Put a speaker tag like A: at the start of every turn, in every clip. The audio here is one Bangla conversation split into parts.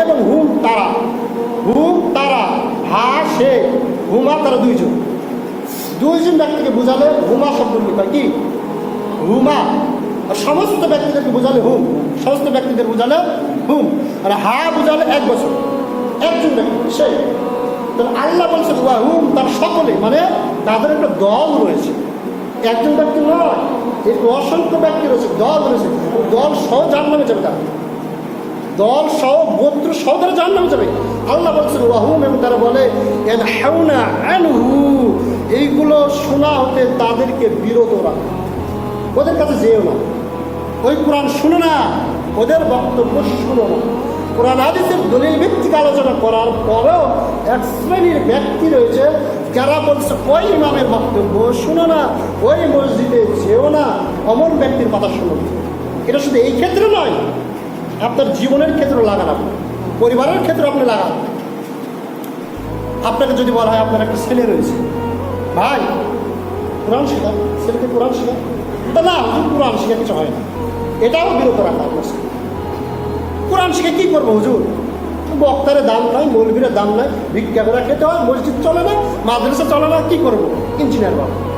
A: এবং হুম, তারা। হুম, তারা, হা, সে, হুমা, তারা দুইজন। দুইজন ব্যক্তিকে বোঝালে হুমা কি? হুমা। সমস্ত ব্যক্তিদেরকে বোঝালে হুম। সমস্ত ব্যক্তিদের বোঝালে হুম। আর হা বোঝালে এক বছর। একজন ব্যক্তি, সে। আল্লাহ বলছেন হুম তার সকলে মানে তাদের একটা দল রয়েছে। একজন ব্যক্তি নয় এই অসংখ্য ব্যক্তি রয়েছে, দল রয়েছে। দল সহ জান নামে দল সহ গোত্র সহ তারা জান নামে যাবে। আল্লাহ বলছেন, ওয়াহুম, এবং তারা বলে এইগুলো শোনা হতে তাদেরকে বিরত রাখো। ওদের কাছে যেও না। ওই কোরআন শুনো না, ওদের বক্তব্য শুনো না। কোরআন হাদিসের দলিল ভিত্তিক আলোচনা করার পরেও এক শ্রেণির ব্যক্তি রয়েছে, যারা বলছে, ওই ইমামের বক্তব্য শুনো না, ওই মসজিদে যেও না। অমন ব্যক্তির কথা শুনো এটা শুধু এই ক্ষেত্রে নয় আপনার জীবনের ক্ষেত্রে লাগান আপনি পরিবারের ক্ষেত্রে আপনি লাগান আপনাকে যদি বলা হয় আপনার একটা ছেলে রয়েছে। ভাই, কোরআন শেখা, ছেলেকে কোরআন শেখা। তা না, হুজুর, কোরআন শিখে কিছু হয় না। এটাও বিরত রাখা আপনার। কোরআন শিখে কী করব, হুজুর? বক্তারের দাম নাই মৌলবীরের দাম নাই করে খেতে হয়, মসজিদ চলে না, মাদ্রাসা চলে না, কী করব? ইঞ্জিনিয়ার বানাবো।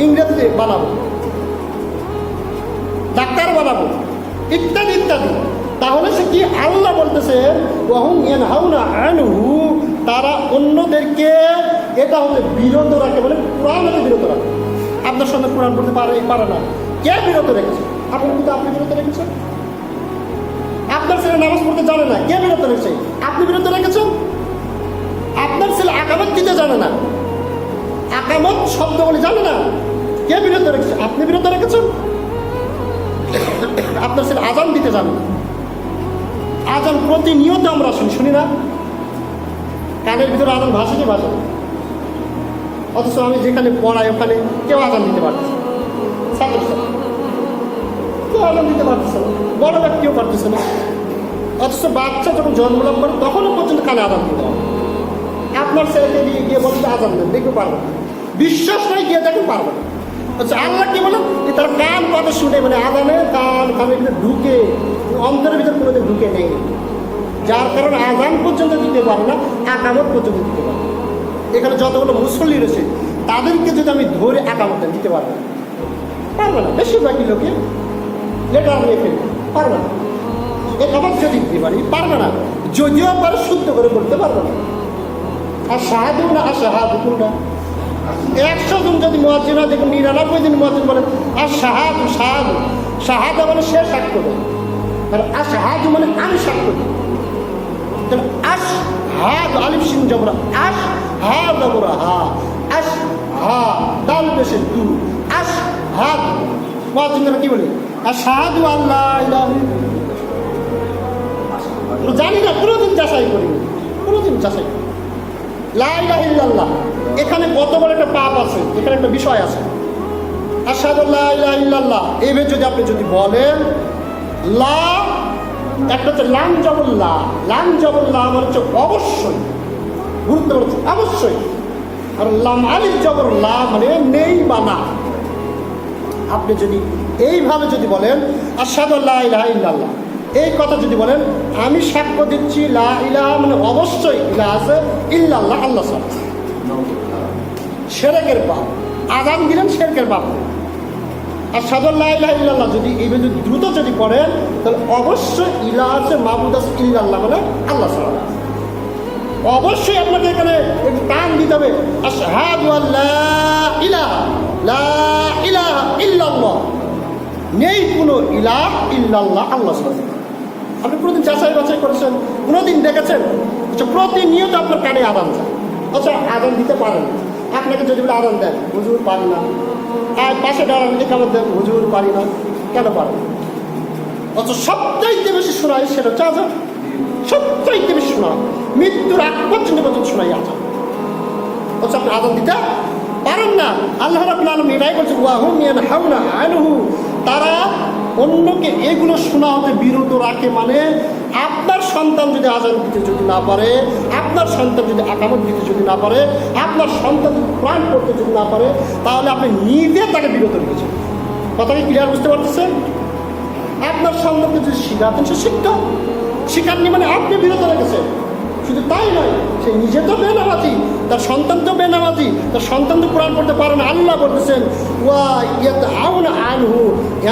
A: ইংরেজি বানাবো। ডাক্তার বানাবো। ইত্যাদি ইত্যাদি। তাহলে সে কি আল্লাহ আনহু, তারা অন্যদেরকে এটা হতে বিরত রাখে বলে কোরআন হতে বিরত রাখে। আপনার সঙ্গে কোরআন পড়তে পারে পারে না। কে বিরত রেখেছে? আপনি কিন্তু আপনি বিরত রেখেছেন? আপনার ছেলে নামাজ পড়তে জানে না, কে বিরত রেখেছে? আপনি বিরত রেখেছেন? আপনার ছেলে আকামত দিতে জানে না? আকামত শব্দ বলে জানে না। কে বিরত রেখেছে? আপনি বিরত রেখেছেন? আপনার ছেলে আজান দিতে জানে না। আজান প্রতিনিয়ত আমরা শুনি শুনি না? কানের ভিতরে আজান ভাসে কি ভাসে। অথচ আমি যেখানে পড়াই, ওখানে কেউ আজান দিতে পারতেছে। ছাত্র কেউ আজান দিতে পারতেছে না। বড় ব্যক্তিও পারতেছে না। অথচ বাচ্চা যখন জন্মলাভ করে, তখনও পর্যন্ত কানে আজান দিতে হবে আপনার ছেলেকে দিয়ে গিয়ে বলতে আজান দেন দেখতে পারবে না। বিশ্বাস নয় গিয়ে দেখেন পারবে না আচ্ছা আল্লাহ কি বলেন যে তার কান কথা শুনে মানে আজানে কান কানের ভিতরে ঢুকে, অন্তরের ভিতরে কোনোদিন ঢুকে নেই। যার কারণে আজান পর্যন্ত দিতে পারে না, আকামত পর্যন্ত দিতে পারে এখানে যতগুলো মুসল্লি রয়েছে, তাদেরকে যদি আমি ধরে আকামত দিতে পারব না। পারবে না, বেশিরভাগই লোকে লেটার নিয়ে ফেলবে, পারবে না। একামত যদি দিতে পারি, পারবে না। যদিও পারে, শুদ্ধ করে বলতে পারবে না। আর সাহায্য না আর সাহায্য কোনটা একশো জন যদি মহাজিন হয়, দেখুন নিরানব্বই দিন মহাজিন বলেন, আর সাহায্য সাহায্য সাহায্য মানে সে সাক্ষ্য দেয় আর আর সাহায্য মানে আমি সাক্ষ্য দিই তাহলে আস হাদ আলিফ সিং জবরা আস হা জবরা, হা আস হা দাল বেশে দু আস হাদ মহাজিনরা কি বলে? আর সাহায্য আল্লাহ জানি না, কোনোদিন যাচাই করিনি, কোনোদিন যাচাই করিনি। লাইলা ইল্লাল্লাহ। এখানে কত বড় একটা পাপ আছে, এখানে একটা বিষয় আছে। আসাদুল্লাহ ইলাহা ইল্লাল্লাহ। এইভাবে যদি আপনি যদি বলেন, লা, একটা হচ্ছে লাম জবল্লা লাম জবল্লা আমার হচ্ছে অবশ্যই গুরুত্ব বলছে অবশ্যই। আর লাম আলিফ জবর লা মানে নেই বা না। আপনি যদি এইভাবে যদি বলেন আসাদুল্লাহ ইলাহা ইল্লাল্লাহ। এই কথা যদি বলেন, আমি সাক্ষ্য দিচ্ছি লা ইলাহা মানে অবশ্যই ইলা আছে, ইল্লাল্লাহ, আল্লাহ ছাড়া। সেরেকের পাপ। আজান দিলেন সেরেকের পাপ। আর সাদুল্লাহ ইল্লাল্লাহ যদি এই যদি দ্রুত যদি পড়েন, তাহলে অবশ্যই ইলা আছে মাহবুদ আছে ইল্লাল্লাহ মানে আল্লাহ ছাড়া। অবশ্যই আপনাকে এখানে একটু টান দিতে হবে। নেই কোনো ইলাহ ইল্লাল্লাহ আল্লাহ আপনি কোনোদিন যাচাই বাছাই করেছেন, কোনোদিন দেখেছেন প্রতিনিয়ত আপনার কানে আদান যায়। আচ্ছা আদান দিতে পারেন আপনাকে যদি বলে আদান দেন, হুজুর পারি না। আর পাশে দাঁড়ান একামত দেন, হুজুর পারি না। কেন পারেন অথচ সবচাইতে বেশি শোনায় সেটা হচ্ছে আজান। সবচাইতে বেশি শোনা মৃত্যুর আগ পর্যন্ত পর্যন্ত শোনাই আজান। অথচ আপনি আদান দিতে পারেন না। আল্লাহ রাবুল আলম এটাই বলছে ওয়াহুম ইয়ানহাউনা আনহু। তারা অন্যকে এগুলো শোনা হতে বিরত রাখে মানে আপনার সন্তান যদি আজান দিতে যদি না পারে, আপনার সন্তান যদি আকামত দিতে যদি না পারে, আপনার সন্তান যদি প্রাণ করতে যদি না পারে, তাহলে আপনি নিজে তাকে বিরত রেখেছেন। কথা কি ক্লিয়ার বুঝতে পারতেছেন? আপনার সন্তানকে যদি শিখাতেন সে শিখত শিখাননি মানে আপনি বিরত রেখেছেন। শুধু তাই নয়, সে নিজে তো বেনামাজি, তার সন্তান তো বেনামাজি, তার সন্তান তো কোরআন পড়তে পারে না, আল্লাহ বলতেছেন, ওয়া ইয়াত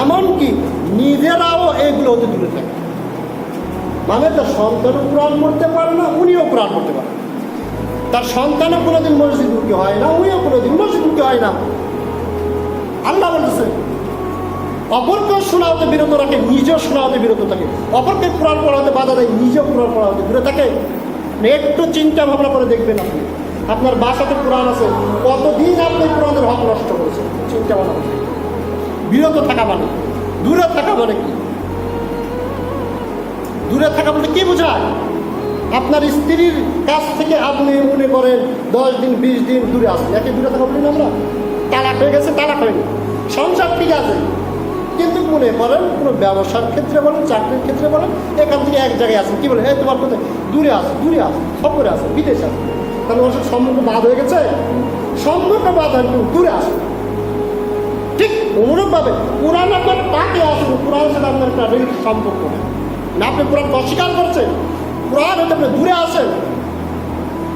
A: এমনকি নিজেরাও এগুলো হতে দূরে থাকে মানে তার সন্তানও কোরআন পড়তে পারে না, উনিও কোরআন পড়তে পারে। তার সন্তানও কোনোদিন মসজিদমুখী হয় না, উনিও কোনোদিন মসজিদমুখী হয় না। আল্লাহ বলতেছে অপরকে শোনাতে বিরত রাখে, নিজেও শোনাতে বিরত থাকে। অপরকে কোরআন পড়াতে বাধা দেয়, নিজেও কোরআন পড়াতে বিরত থাকে। মানে একটু চিন্তা ভাবনা করে দেখবেন আপনি, আপনার বাসাতে কোরআন আছে, কতদিন আপনি কোরআনের হক নষ্ট করেছেন? চিন্তা ভাবনা। বিরত থাকা মানে দূরে থাকা মানে কি? দূরে থাকা বলতে কি বোঝায়? আপনার স্ত্রীর কাছ থেকে আপনি মনে করেন দশ দিন, বিশ দিন দূরে আসেন একে দূরে থাকা বলি না আমরা? তালাক হয়ে গেছে, তালাক হয়নি। সংসার ঠিক আছে। কিন্তু মনে করেন কোনো ব্যবসার ক্ষেত্রে বলেন, চাকরির ক্ষেত্রে বলেন, এখান থেকে এক জায়গায় আসেন কি বলে? হ্যাঁ তোমার কোথায় দূরে আসে দূরে আসে সফরে আসে বিদেশে আসে তাহলে ওর সাথে সম্পর্ক বাদ হয়ে গেছে? সম্পর্ক বাদ হয় দূরে আসে অনুরূপভাবে কোরআন আপনার তাকে আসুন কোরআনের সাথে আপনার একটা রিলেটিভ সম্পর্ক না, আপনি কোরআন অস্বীকার করছেন, কোরআন হতে আপনি দূরে আসেন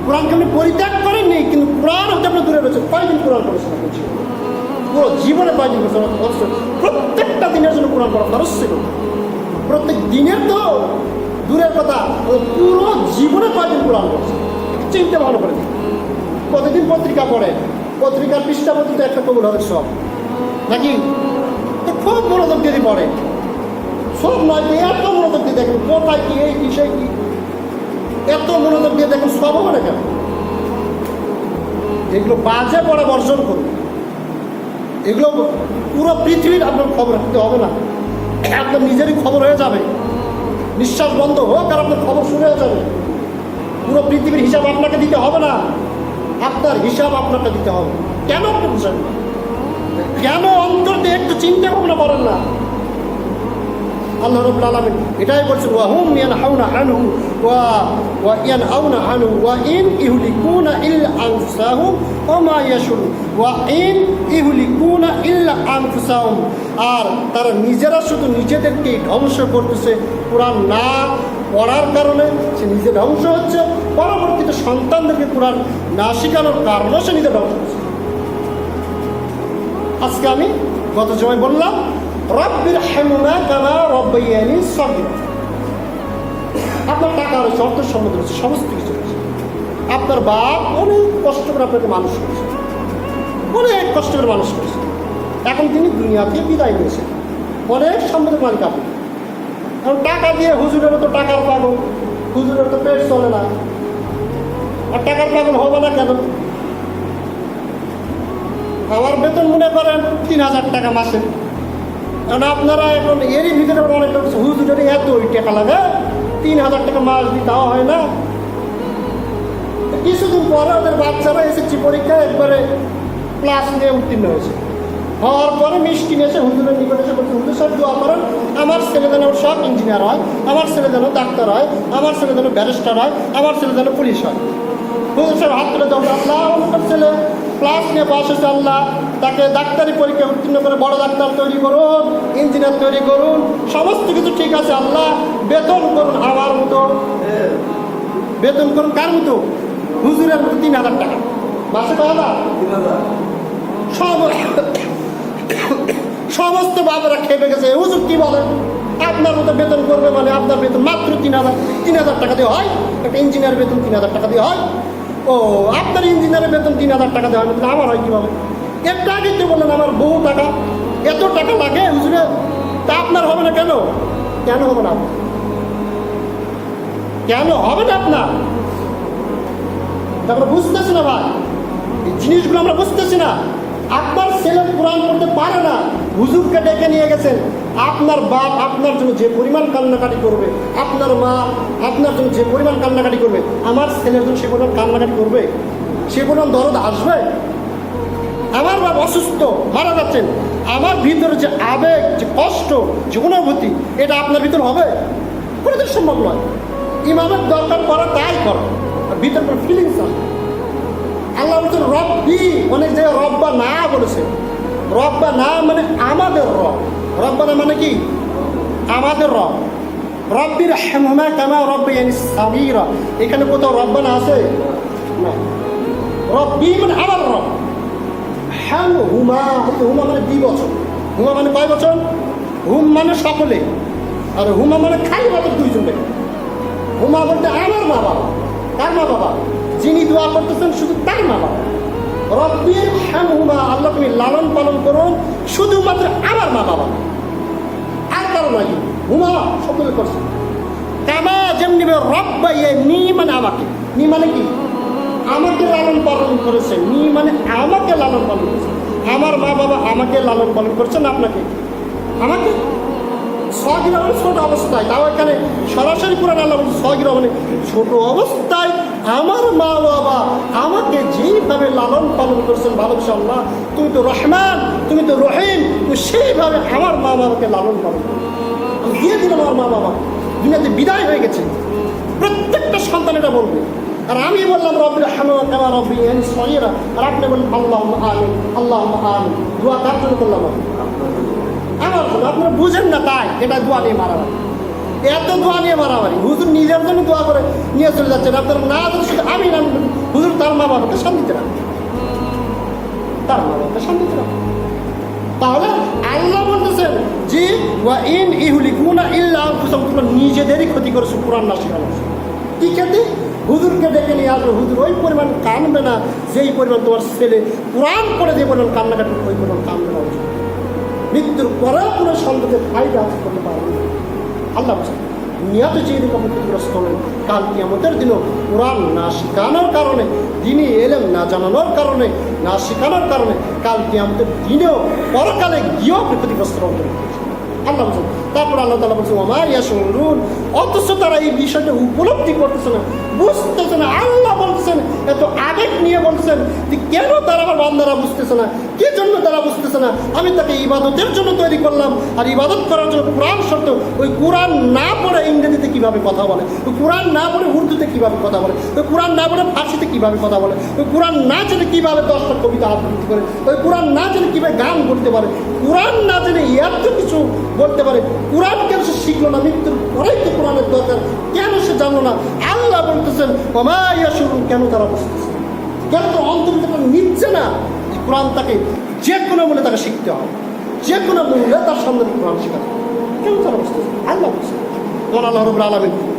A: কোরআনকে আপনি পরিত্যাগ করেননি, কিন্তু কোরআন হতে আপনি দূরে রয়েছেন। কয়দিন কোরআন করেছেন আপনি? জীবনে? পুরো জীবনে কয়দিন করেছেন প্রত্যেকটা দিনের জন্য কোরআন করা খরচ ছিল। প্রত্যেক দিনের তো দূরের কথা পুরো জীবনে কয়দিন কোরআন করছে চিন্তা ভালো করে দিন প্রতিদিন পত্রিকা পড়ে? পত্রিকার পৃষ্ঠা পর্যন্ত একটা কবুল হবে সব। নাকি? তো খুব মনোযোগ দিয়ে পড়ে। সব নয় এত মনোযোগ দিয়ে দেখেন, কোথায় কি, এই বিষয় কি। এত মনোযোগ দিয়ে দেখেন, সব হবে কেন? এগুলো বাজে পড়ে বর্জন করুন। এগুলো পুরো পৃথিবীর আপনার খবর রাখতে হবে না। আপনার নিজেরই খবর হয়ে যাবে। নিঃশ্বাস বন্ধ হোক আর আপনার খবর শুরু হয়ে যাবে। পুরো পৃথিবীর হিসাব আপনাকে দিতে হবে না। আপনার হিসাব আপনাকে দিতে হবে। কেন আপনি বুঝেন না? কেন অন্তর দিয়ে একটু চিন্তা ভাবনা করেন না? আল্লাহ রবুল আলমিন এটাই বলছেন ওয়া হুম ইয়ান হাউনা আনহু ওয়া ওয়া ইয়ান হাউনা আনহু ওয়া ইন ইহুলিকুনা ইল আনফুসাহুম ওয়া মা ইয়াশুরু ওয়া ইন ইহুলিকুনা ইল্লা আনফুসাহুম। আর তারা নিজেরা শুধু নিজেদেরকেই ধ্বংস করতেছে। কোরআন না পড়ার কারণে সে নিজে ধ্বংস হচ্ছে, পরবর্তীতে সন্তানদেরকে কোরআন না শেখানোর কারণে সে নিজে ধ্বংস হচ্ছে। আজকে আমি গত সময় বললাম রব্বির হেমুনা কানা রব্বাইয়ানি সবির আপনার টাকা রয়েছে, অর্থ সম্বন্ধ রয়েছে, সমস্ত কিছু রয়েছে। আপনার বাপ অনেক কষ্ট করে আপনাকে মানুষ করেছে। অনেক কষ্ট করে মানুষ করেছে। এখন তিনি দুনিয়া থেকে বিদায় নিয়েছেন। অনেক সম্পদের মালিক আপনি। এখন টাকা দিয়ে হুজুরের তো টাকার পাগল। হুজুরের তো পেট চলে না। আর টাকার পাগল হবে না কেন? আমার বেতন মনে করেন তিন হাজার টাকা মাসে। কারণ আপনারা এখন এরই ভিতরে অনেক হুজুরের এত ওই টাকা লাগে, তিন হাজার টাকা মাস দেওয়া হয় না। কিছুদিন পরে ওদের বাচ্চারা এসেছি পরীক্ষায় একবারে ক্লাস নিয়ে উত্তীর্ণ হয়েছে। হওয়ার পরে মিষ্টি এসে হুজুরের নিকট এসে বলছে, হুজুর সব দোয়া করেন, আমার ছেলে যেন সব ইঞ্জিনিয়ার হয়, আমার ছেলে যেন ডাক্তার হয়, আমার ছেলে যেন ব্যারিস্টার হয়, আমার ছেলে যেন পুলিশ হয়। হুজুর সাহেব হাত তুলে দেওয়া আমার ছেলে ক্লাস নিয়ে পাশ হয়েছে আল্লাহ তাকে ডাক্তারি পরীক্ষা উত্তীর্ণ করে বড় ডাক্তার তৈরি করুন ইঞ্জিনিয়ার তৈরি করুন সমস্ত কিছু ঠিক আছে আল্লাহ বেতন করুন আমার মতো। বেতন করুন কার মতো? হুজুরের মতো তিন হাজার টাকা। মাসে কয় হাজার? সব সমস্ত বাবারা খেপে গেছে। হুজুর কি বলেন আপনার মতো বেতন করবে মানে আপনার বেতন মাত্র তিন হাজার তিন হাজার টাকা দিয়ে হয়। একটা ইঞ্জিনিয়ার বেতন তিন হাজার টাকা দিয়ে হয়। ও, আপনার ইঞ্জিনিয়ারের বেতন তিন হাজার টাকা দেওয়া হবে আমার হয় কীভাবে? একটু আগে তো বললেন, আমার বহু টাকা। এত টাকা লাগে, হুজুরে, তা আপনার হবে না কেন? কেন হবে না? কেন হবে না আপনার? তারপরে বুঝতেছি না ভাই, এই জিনিসগুলো আমরা বুঝতেছি না। আপনার ছেলে কোরআন পড়তে পারে না, হুজুরকে ডেকে নিয়ে গেছেন। আপনার বাপ আপনার জন্য যে পরিমাণ কান্নাকাটি করবে, আপনার মা আপনার জন্য যে পরিমাণ কান্নাকাটি করবে, আমার ছেলের জন্য সে পরিমাণ কান্নাকাটি করবে? সে পরিমাণ দরদ আসবে? আমার বাপ অসুস্থ, মারা যাচ্ছেন। আমার ভিতরে যে আবেগ, যে কষ্ট, যে অনুভূতি, এটা আপনার ভিতর হবে? কোনোদিন সম্ভব নয়। ইমামের দরকার করা তাই করো। ভিতর ফিলিংস আসবে আল্লাহ বলছেন রব্বি অনেক জায়গায় রব্বা না বলেছে। রব্বা না মানে আমাদের রব। রব্বানা মানে কি? আমাদের রব। রব্বির হেমা কামা রব্বি সাবিরা এখানে কোথাও রব্বা না আছে? না। রব্বি মানে আমার রব। হ্যাম হুমা হুমা মানে দুই বছর হুমা মানে কয় বছর হুম মানে সকলে। আর হুমা মানে খালি মাত্র দুইজন হুমা বলতে আমার মা বাবা। তার মা বাবা? যিনি দোয়া করতেছেন শুধু তার মা বাবা। রব্বির হ্যাম হুমা আল্লাহ তুমি লালন পালন করুন শুধুমাত্র আমার মা বাবা। আর কারও নাই হুমা, সকলে করছে। কামা যেমনি রব্বা ইয়ে নি মানে আমাকে। নি মানে কি? আমাকে লালন পালন করেছে। নি মানে আমাকে লালন পালন করেছে। আমার মা বাবা আমাকে লালন পালন করছেন আপনাকে? আমাকে? সগিরা ছোট অবস্থায়। তাও এখানে সরাসরি কোরআন আল্লাহ সগিরা মানে ছোট অবস্থায় আমার মা বাবা আমাকে যেইভাবে লালন পালন করছেন ভালোবাসা আল্লাহ, তুমি তো রহমান, তুমি তো রহিম তুমি সেইভাবে আমার মা বাবাকে লালন পালন আমি দিয়ে দিলাম আমার মা বাবা দুনিয়াতে বিদায় হয়ে গেছে। প্রত্যেকটা সন্তান এটা বলবে। আর আমি বললাম রব্বির হামা কামা রব্বি সহিরা আর আপনি বললেন আল্লাহ আমিন আল্লাহ আমিন। দোয়া কার জন্য করলাম আমার আপনারা বুঝেন না তাই, এটা দোয়া নিয়ে মারামারি এত দোয়া নিয়ে মারামারি। হুজুর নিজের জন্য দোয়া করে নিয়ে চলে যাচ্ছেন। আপনার না যদি শুধু আমি নাম হুজুর তার মা বাবাকে শান্তিতে তার মা বাবাকে শান্তিতে তাহলে আল্লাহ বলতেছেন যে, ওয়া ইন ইহুলিকুনা ইল্লা আনফুসাহুম তোমরা নিজেদেরই ক্ষতি করেছ, কোরআন না শেখানো কি ক্ষতি? হুজুরকে ডেকে নিয়ে আসবে। হুজুর ওই পরিমাণ কানবে না, যেই পরিমাণ তোমার ছেলে কোরআন করে যে পরিমাণ কান্নাকাটি, ওই পরিমাণ কানবে না। মৃত্যুর পরেও কোনো সন্তানের ফায়দা করতে পারবে আল্লাহ বলছেন দুনিয়াতে যে এরকম ক্ষতিগ্রস্ত হলেন, কাল কিয়ামতের দিনও কোরআন না শেখানোর কারণে, দিনই এলেন না জানানোর কারণে, না শেখানোর কারণে, কাল কিয়ামতের দিনেও পরকালে গিয়েও ক্ষতিগ্রস্ত হতে আল্লাহ বলছেন, তারপর আল্লাহ তালা বলছেন আমার ইয়া শুনুন অথচ তারা এই বিষয়টা উপলব্ধি করতেছে না, বুঝতেছে না। আল্লাহ বলছেন, এত আবেগ নিয়ে বলছেন যে কেন তারা আমার বান্দারা বুঝতেছে না? কি জন্য তারা বুঝতেছে না? আমি তাকে ইবাদতের জন্য তৈরি করলাম আর ইবাদত করার জন্য কোরআন শব্দ ওই কোরআন না পড়ে ইংরেজিতে কীভাবে কথা বলে? ওই কোরআন না পড়ে উর্দুতে কীভাবে কথা বলে? ওই কোরআন না পড়ে ফার্সিতে কীভাবে কথা বলে? ওই কোরআন না জেনে কীভাবে দশটা কবিতা আবৃত্তি করে? ওই কোরআন না জেনে কীভাবে গান করতে পারে? কোরআন না জেনে এত কিছু বলতে পারে। কোরআন কেন সে শিখলো না? মৃত্যুর পরেই তো কোরআনের দরকার। কেন সে জানলো না? আল্লাহ বলতেছেন কমাইয়া শুনুন কেন তারা বুঝতেছে কেন তো অন্তর নিচ্ছে না কোরআন তাকে যে কোনো মূল্যে তাকে শিখতে হবে? যে কোনো মূল্যে তার সামনে কোরআন শেখাতে। কেন তারা বুঝতেছে আল্লাহ বুঝতে আল্লাহ রবুল আলমিন।